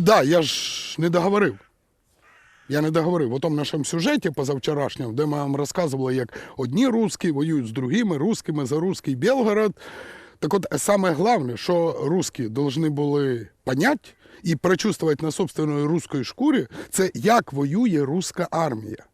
І я ж не договорив. Я не договорив. У тому нашому сюжеті позавчорашньому, де ми вам розказували, як одні русські воюють з другими русскими за русський Белгород. Так от саме головне, що русські повинні були понять і прочувствувати на собственної руської шкурі, це як воює руська армія.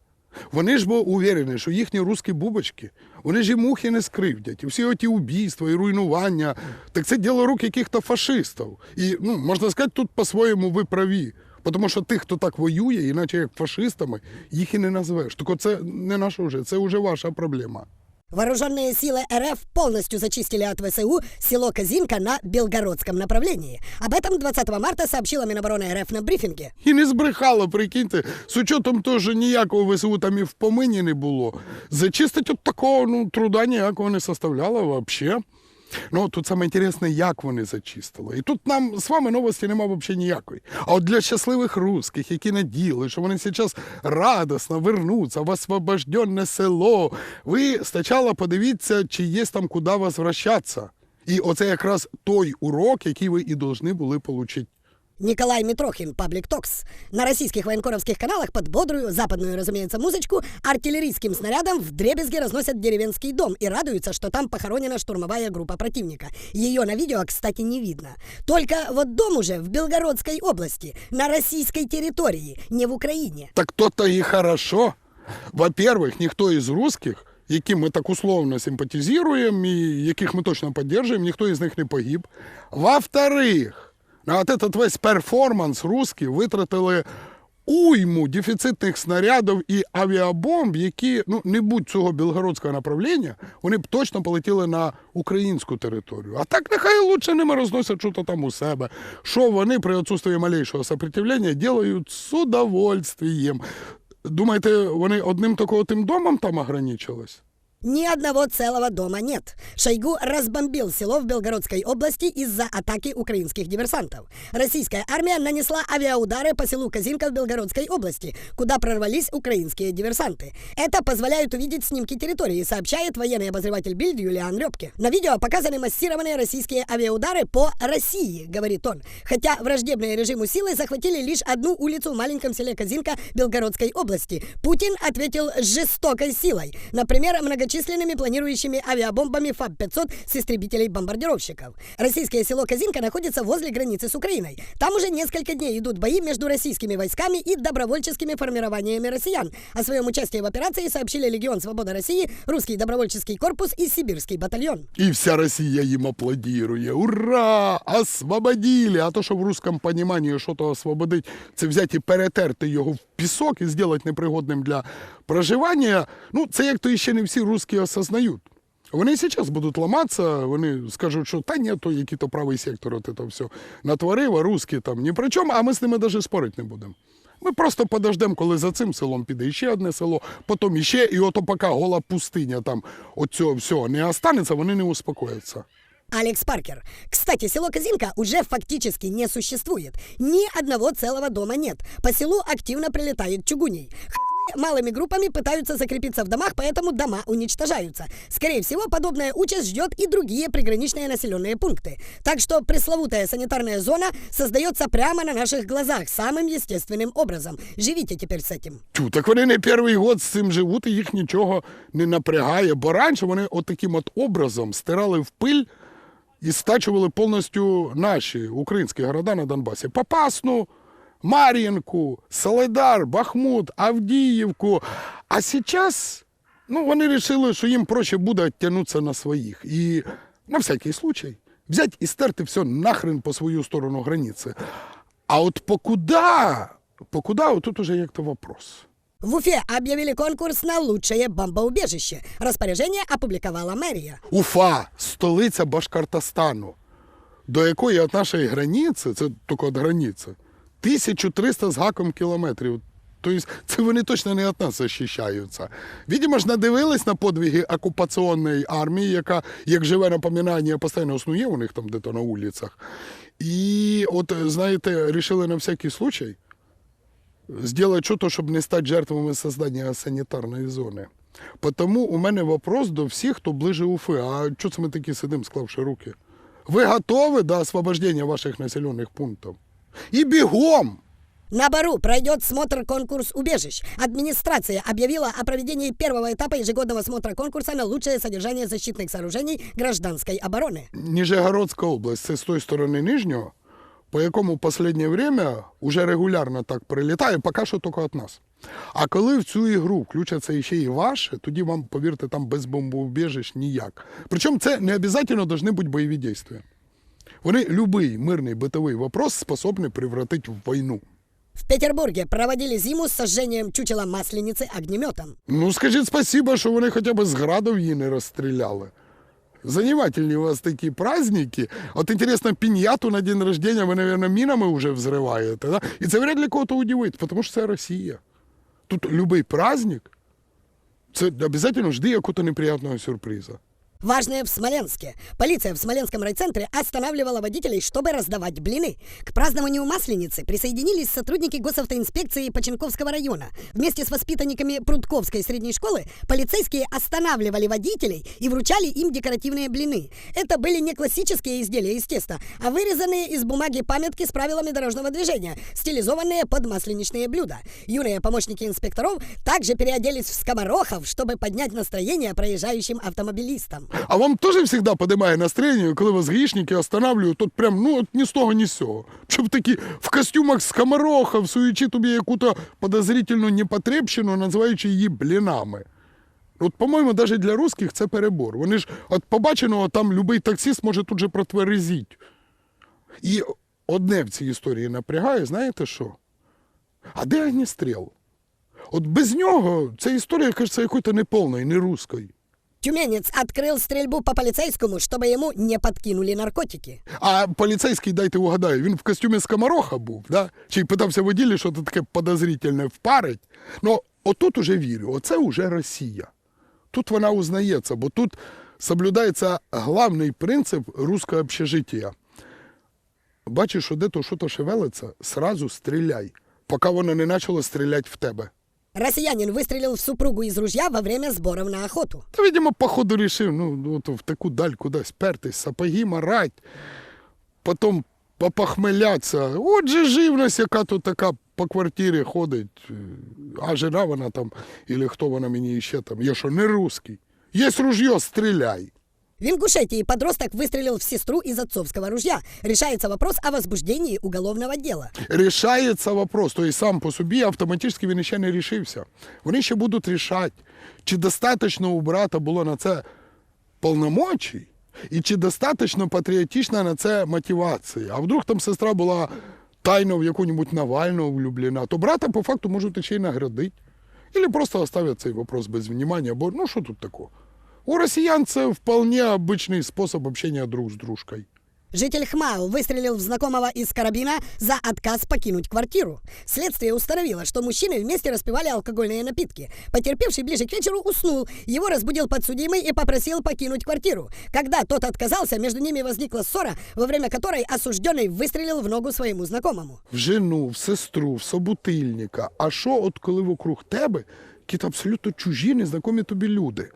Вони ж бо уверені, що їхні русські бубочки, вони ж і мухи не скривдять. І всі оті убійства і руйнування, так це діло рук яких-то фашистів. І ну, можна сказати, тут по-своєму ви праві. Тому що тих, хто так воює, іначе як фашистами, їх і не назвеш. Так це не наше вже, це вже ваша проблема. Вооруженные силы РФ полностью зачистили от ВСУ село Казинка на Белгородском направлении. Об этом 20 марта сообщила Минобороны РФ на брифинге. І не збрехало, прикиньте, з учетом того, що ніякого ВСУ там і в помині не було. Зачистить от такого ну, труда ніякого не составляло взагалі. Ну, тут саме інтересне, як вони зачистили. І тут нам з вами новості немає взагалі ніякої. А от для щасливих русських, які наділи, що вони зараз радосно вернуться в освобожденне село, ви спочатку подивіться, чи є там куди возвращатися. І оце якраз той урок, який ви і повинні були отримати. Николай Митрохин, Паблик Токс. На российских военкоровских каналах под бодрую, западную, разумеется, музычку артиллерийским снарядом в дребезге разносят деревенский дом и радуются, что там похоронена штурмовая группа противника. Ее на видео, кстати, не видно. Только вот дом уже в Белгородской области, на российской территории, не в Украине. Так то-то і хорошо. Во-первых, ніхто із русських, яким ми так условно симпатизуємо і яких ми точно підтримуємо, ніхто із них не погиб. Во-вторых, на от этот весь перформанс русські витратили уйму дефіцитних снарядів і авіабомб, які, ну, не будь цього білгородського направлення, вони б точно полетіли на українську територію. А так нехай лучше ними розносять що-то там у себе. Що вони при отсутствии малейшого сопротивлення делають з удовольствием. Думаєте, вони одним такого тим домом там ограничились? Ни одного целого дома нет. Шойгу разбомбил село в Белгородской области из-за атаки украинских диверсантов. Российская армия нанесла авиаудары по селу Казинка в Белгородской области, куда прорвались украинские диверсанты. Это позволяет увидеть снимки территории, сообщает военный обозреватель Бильд Юлиан Рёбке. На видео показаны массированные российские авиаудары по России, говорит он. Хотя враждебные режиму силы захватили лишь одну улицу в маленьком селе Казинка Белгородской области. Путин ответил жестокой силой. Например, многочисленными планирующими авиабомбами ФАБ-500 с истребителей-бомбардировщиков. Российское село Казинка находится возле границы с Украиной. Там уже несколько дней идут бои между российскими войсками и добровольческими формированиями россиян. О своем участии в операции сообщили Легион Свобода России, Русский добровольческий корпус и Сибирский батальон. І вся Росія їм аплодірує. Ура! Освободили! А то, що в русском понимании що то освободить, це взяти і перетерти його в пісок і зробити непригодним для проживання. Ну, це як то ще не всі русські осознають. Вони і зараз будуть ламатися, вони скажуть, що та ні, то який то правий сектор, от це все натворив, а русські там ні при чому, а ми з ними навіть спорити не будемо. Ми просто подождемо, коли за цим селом піде ще одне село, потім іще, і ото поки гола пустиня там от цього всього не останеться, вони не успокояться. Алекс Паркер. Кстати, село Казинка уже фактически не существует. Ни одного целого дома нет. По селу активно прилетает чугуней. Хохлы Малыми группами пытаются закрепиться в домах, поэтому дома уничтожаются. Скорее всего, подобная участь ждет и другие приграничные населенные пункты. Так что пресловутая санитарная зона создается прямо на наших глазах, самым естественным образом. Живите теперь с этим. Тю, так вони не перший год з цим живуть, і їх нічого не напрягає, бо раніше вони от таким от образом стирали в пиль і стачували повністю наші українські города на Донбасі. Попасну, Мар'їнку, Солидар, Бахмут, Авдіївку. А зараз ну, вони вирішили, що їм проще буде оттягнутися на своїх. І на всякий случай взяти і стерти все нахрен по свою сторону границі. А от покуда, покуда, от тут уже як-то вопрос. В Уфе объявили конкурс на лучшее бомбоубежище. Распоряжение опубликовала мэрия. Уфа, столиця Башкортостану, до якої від нашої границі, це тільки від границі, 1300 з гаком кілометрів. Тобто це вони точно не від нас захищаються. Видимо ж, надивились на подвиги окупаційної армії, яка, як живе напоминання, постійно існує у них там де-то на вулицях. І от, знаєте, вирішили на всякий случай сделать что-то, щоб не стати жертвами создання санітарної зони. Тому у мене вопрос до всіх, хто ближе Уфи. А чого це ми такі сидимо, склавши руки? Ви готові до освобождення ваших населених пунктів? І бігом. На Бару пройдет смотр-конкурс убежищ. Администрация объявила о проведении первого этапа ежегодного смотра конкурса на лучшее содержание защитных сооружений гражданской обороны. Ніжегородська область, це з тої сторони Нижнього, по якому в останнє время уже регулярно так прилітає, поки що тільки від нас. А коли в цю ігру включаться ще і ваші, тоді вам, повірте, там без бомбоубіжищ ніяк. Причому це не обов'язково повинні бути бойові дії. Вони будь-який мирний битовий вопрос способні превратити в війну. В Петербурге проводили зиму с сожжением чучела масленицы огнеметом. Ну, скажіть спасибо, що вони хоча б з градів її не розстріляли. Занимательные у вас такие праздники. От интересно, пиньяту на день рождения вы, наверное, минами уже взрываете, да? И це вряд ли кого-то удивить, потому що це Росія. Тут любий праздник, це обязательно жди якого-то неприятного сюрприза. Важное в Смоленске. Полиция в Смоленском райцентре останавливала водителей, чтобы раздавать блины. К празднованию Масленицы присоединились сотрудники госавтоинспекции Починковского района. Вместе с воспитанниками Прудковской средней школы полицейские останавливали водителей и вручали им декоративные блины. Это были не классические изделия из теста, а вырезанные из бумаги памятки с правилами дорожного движения, стилизованные под масленичные блюда. Юные помощники инспекторов также переоделись в скоморохов, чтобы поднять настроение проезжающим автомобилистам. А вам теж завжди подимає настроєння, коли вас гаїшники останавливають, тут прям, ну, от ні з того, ні з цього. Щоб такі в костюмах з комароха, всуючи тобі яку-то подозрительну непотребщину, називаючи її блінами. От, по-моєму, навіть для русських це перебор. Вони ж от побаченого там любий таксист може тут же протверезіть. І одне в цій історії напрягає, знаєте що? А де огнестріл? От без нього ця історія, кажеться, якою-то неповною, не русською. Тюменец открыл стрельбу по полицейскому, чтобы ему не подкинули наркотики. А поліцейський, дайте угадаю, він в костюмі скомороха був, да? чи питався воділі, що це таке подозрительне впарить. Ну, отут уже вірю, оце уже Росія. Тут вона узнається, бо тут соблюдається главний принцип руського общежиття. Бачиш, що де то що-то шевелиться, сразу стріляй, поки воно не почало стріляти в тебе. Россиянин выстрелил в супругу из ружья во время сборов на охоту. Та, видимо, походу рішив, ну, от в таку даль кудись пертись, сапоги марать, потім попохмелятися. Отже, живність, яка тут така по квартирі ходить. А жена вона там, або хто вона мені ще там. Я що, не русський. Є ружье, стріляй. В Ингушетии подросток выстрелил в сестру из отцовского ружья. Решается вопрос о возбуждении уголовного дела. Рішається вопрос, тобто сам по собі автоматично він ще не рішився. Вони ще будуть рішати, чи достатньо у брата було на це повномочій, і чи достатньо патріотична на це мотивація. А вдруг там сестра була тайно в яку-нибудь Навального влюблена, то брата по факту можуть ще й наградити. Или просто оставят цей вопрос без внимания, бо ну що тут такого? У росіян це вполне обычный способ общения друг с дружкой. Житель Хмао выстрелил в знакомого из карабина за отказ покинуть квартиру. Следствие установило, что мужчины вместе распивали алкогольные напитки. Потерпевший ближе к вечеру уснул. Его разбудил подсудимый и попросил покинуть квартиру. Когда тот отказался, между ними возникла ссора, во время которой осужденный выстрелил в ногу своему знакомому. в жену, в сестру, в собутильника. А що, от коли вокруг тебе якісь абсолютно чужі, незнакомі тобі люди?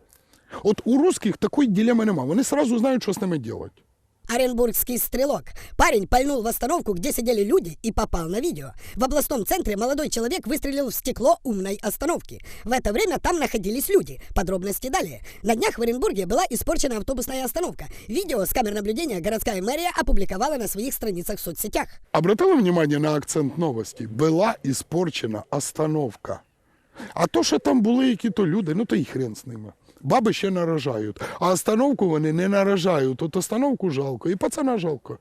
От у русських такої дилеми нема. Вони сразу знають, що з ними робити. Оренбургский стрелок. Парень пальнул в остановку, где сидели люди, и попал на видео. В областном центре молодой человек выстрелил в стекло умной остановки. В это время там находились люди. Подробности далее. На днях в Оренбурге была испорчена автобусная остановка. Видео с камер наблюдения городская мэрия опубликовала на своих страницах в соцсетях. Обратили внимание на акцент новості? Була іспорчена остановка. А то, що там були які-то люди, ну то і хрен з ними. Баби ще наражають. А остановку вони не наражають. От остановку жалко, і пацана жалко.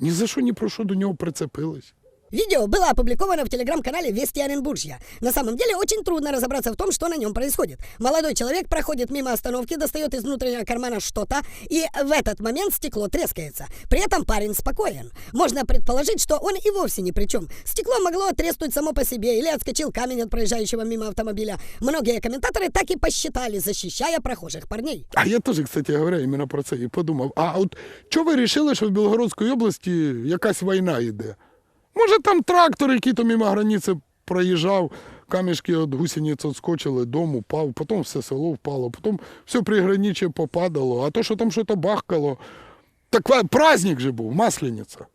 Ні за що, ні про що до нього прицепились. Видео было опубликовано в телеграм-канале Вести Оренбуржья. На самом деле очень трудно разобраться в том, что на нем происходит. Молодой человек проходит мимо остановки, достает из внутреннего кармана что-то, и в этот момент стекло трескается. При этом парень спокоен. Можно предположить, что он и вовсе ни при чем. Стекло могло треснуть само по себе или отскочил камень от проезжающего мимо автомобиля. Многие комментаторы так и посчитали, защищая прохожих парней. А я теж, кстати говоря, іменно про це і подумав. А от чого ви вирішили, що в Білгородській області якась війна йде? Може, там трактор, який там мимо границі проїжджав, камішки від гусениць відскочили, дом упав, потім все село впало, потім все приграниче попадало, а то, що там щось бахкало, так праздник же був, маслениця.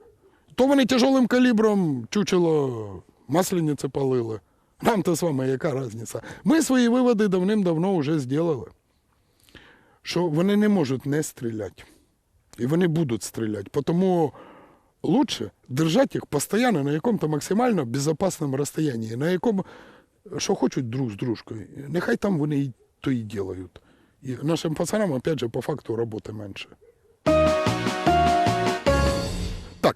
То вони тяжелим калібром чучело маслениці палили. Нам то з вами яка різниця? Ми свої виводи давним-давно вже зробили. Що вони не можуть не стріляти. І вони будуть стріляти. Тому лучше держать їх постійно на якому-то максимально безпечному розстоянні, на якому, що хочуть друг з дружкою. Нехай там вони і то і ділають. І нашим пацанам, опять же, по факту роботи менше.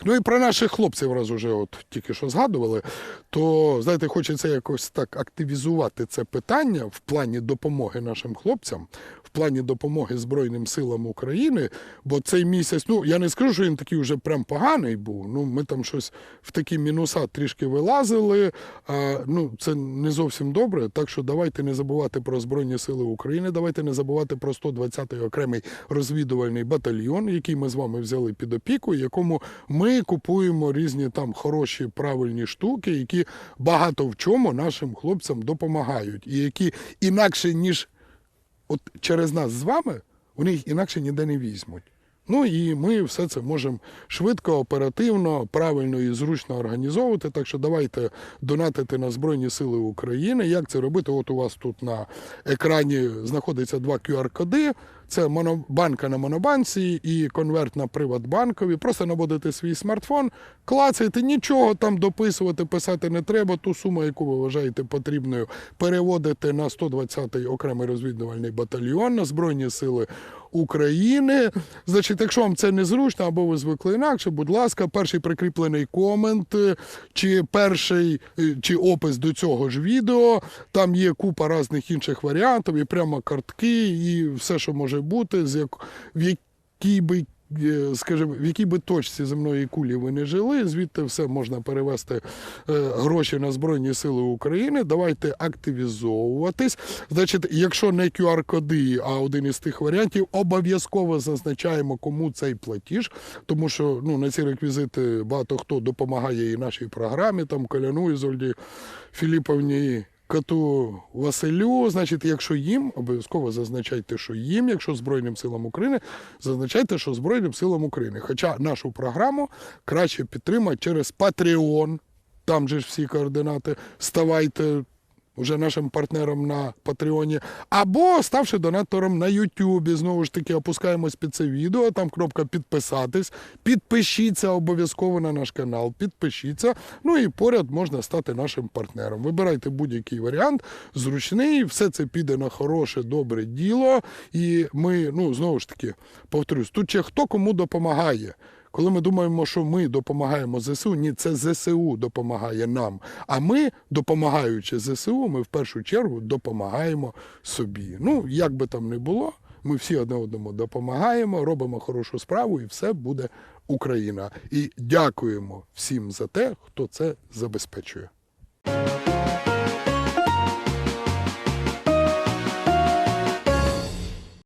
Так, ну і про наших хлопців, раз уже от тільки що згадували, то знаєте, хочеться якось так активізувати це питання в плані допомоги нашим хлопцям, в плані допомоги Збройним силам України. Бо цей місяць, ну я не скажу, що він такий вже прям поганий був. Ну ми там щось в такі мінуса трішки вилазили. А, ну це не зовсім добре. Так що давайте не забувати про Збройні Сили України. Давайте не забувати про 120-й окремий розвідувальний батальйон, який ми з вами взяли під опіку, якому ми купуємо різні там хороші правильні штуки, які багато в чому нашим хлопцям допомагають, і які інакше ніж от через нас з вами, вони їх інакше ніде не візьмуть. Ну і ми все це можемо швидко, оперативно, правильно і зручно організовувати. Так що давайте донатити на Збройні Сили України. Як це робити? От у вас тут на екрані знаходиться два QR-коди. Це монобанка на монобанці і конверт на Приватбанкові. Просто наводите свій смартфон, клацаєте, нічого там дописувати, писати не треба. Ту суму, яку ви вважаєте потрібною, переводите на 120-й окремий розвідувальний батальйон на Збройні Сили України. Значить, якщо вам це незручно або ви звикли інакше, будь ласка, перший прикріплений комент чи перший е, чи опис до цього ж відео. Там є купа різних інших варіантів, і прямо картки, і все, що може бути, з як, в якій би. е, Скажімо, в якій би точці земної кулі ви не жили, звідти все можна перевести е, гроші на Збройні Сили України. Давайте активізовуватись. Значить, якщо не QR-коди, а один із тих варіантів, обов'язково зазначаємо, кому цей платіж, тому що ну, на ці реквізити багато хто допомагає і нашій програмі, там Коляну Ізольді Філіповні. Коту Василю, значить, якщо їм, обов'язково зазначайте, що їм, якщо Збройним силам України, зазначайте, що Збройним силам України. Хоча нашу програму краще підтримати через Patreon, там же ж всі координати. Ставайте вже нашим партнером на Патреоні, або ставши донатором на Ютубі. Знову ж таки, опускаємось під це відео, там кнопка підписатись. Підпишіться обов'язково на наш канал, підпишіться. Ну і поряд можна стати нашим партнером. Вибирайте будь-який варіант, зручний, все це піде на хороше, добре діло. І ми, ну знову ж таки, повторюсь, тут ще хто кому допомагає. Коли ми думаємо, що ми допомагаємо ЗСУ, ні, це ЗСУ допомагає нам. А ми, допомагаючи ЗСУ, ми в першу чергу допомагаємо собі. Ну, як би там не було, ми всі одне одному допомагаємо, робимо хорошу справу, і все буде Україна. І дякуємо всім за те, хто це забезпечує.